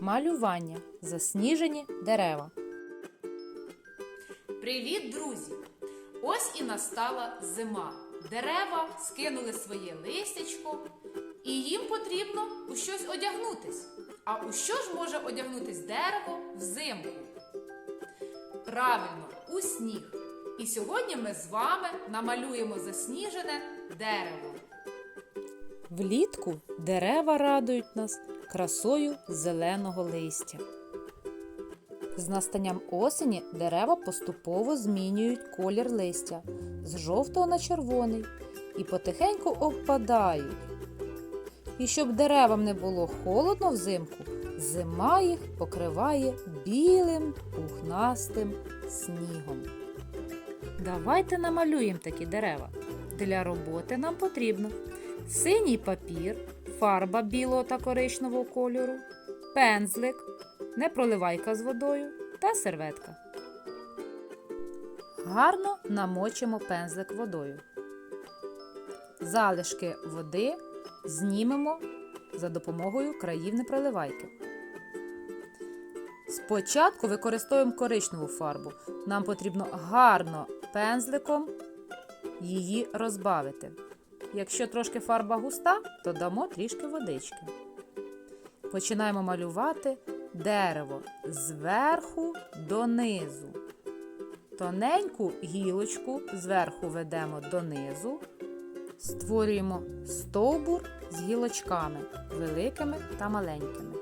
Малювання. Засніжені дерева. Привіт, друзі! Ось і настала зима. Дерева скинули своє листячко, і їм потрібно у щось одягнутись. А у що ж може одягнутись дерево взимку? Правильно, у сніг. І сьогодні ми з вами намалюємо засніжене дерево. Влітку дерева радують нас красою зеленого листя. З настанням осені дерева поступово змінюють колір листя з жовтого на червоний і потихеньку опадають. І щоб деревам не було холодно взимку, зима їх покриває білим пухнастим снігом. Давайте намалюємо такі дерева. Для роботи нам потрібно синій папір, фарба білого та коричневого кольору, пензлик, непроливайка з водою та серветка. Гарно намочимо пензлик водою. Залишки води знімемо за допомогою країв непроливайки. Спочатку використовуємо коричневу фарбу. Нам потрібно гарно пензликом її розбавити. Якщо трошки фарба густа, то дамо трішки водички. Починаємо малювати дерево зверху донизу. Тоненьку гілочку зверху ведемо донизу, створюємо стовбур з гілочками великими та маленькими.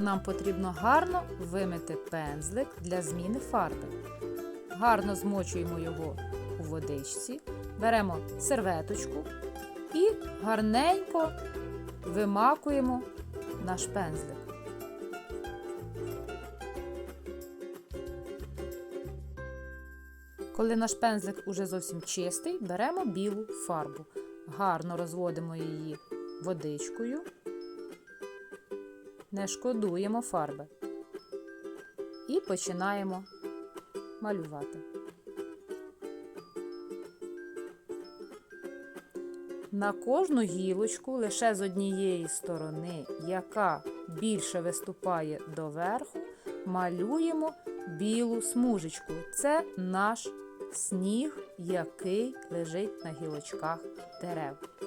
Нам потрібно гарно вимити пензлик для зміни фарби. Гарно змочуємо його у водичці, беремо серветочку і гарненько вимакуємо наш пензлик. Коли наш пензлик уже зовсім чистий, беремо білу фарбу. Гарно розводимо її водичкою не шкодуємо фарби. І починаємо малювати. На кожну гілочку лише з однієї сторони, яка більше виступає доверху, малюємо білу смужечку. Це наш сніг, який лежить на гілочках дерев.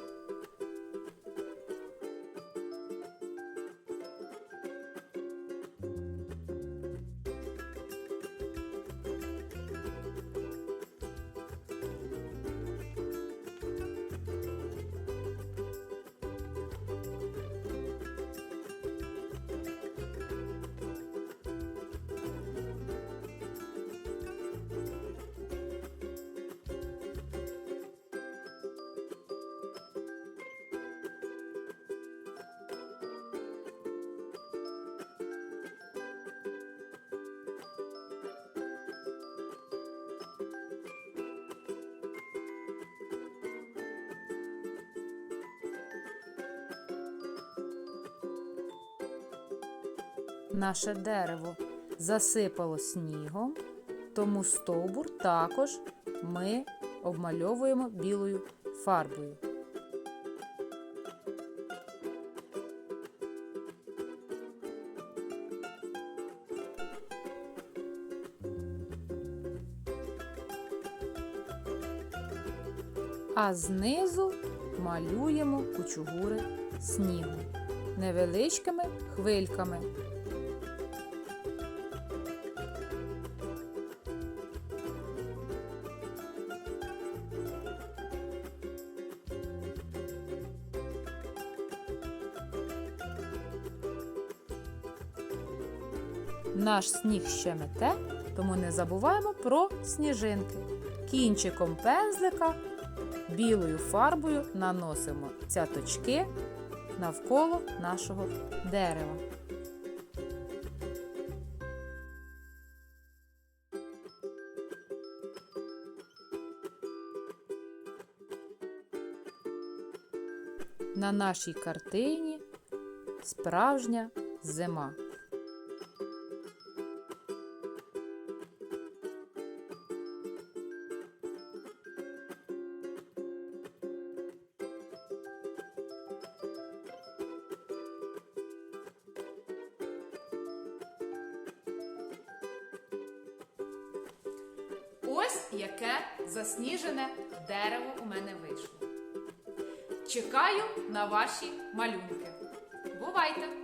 Наше дерево засипало снігом, тому стовбур також ми обмальовуємо білою фарбою. А знизу малюємо кучугури снігу невеличкими хвильками. Наш сніг ще мете, тому не забуваємо про сніжинки. Кінчиком пензлика білою фарбою наносимо цяточки навколо нашого дерева. На нашій картині справжня зима. Ось яке засніжене дерево у мене вийшло. Чекаю на ваші малюнки. Бувайте!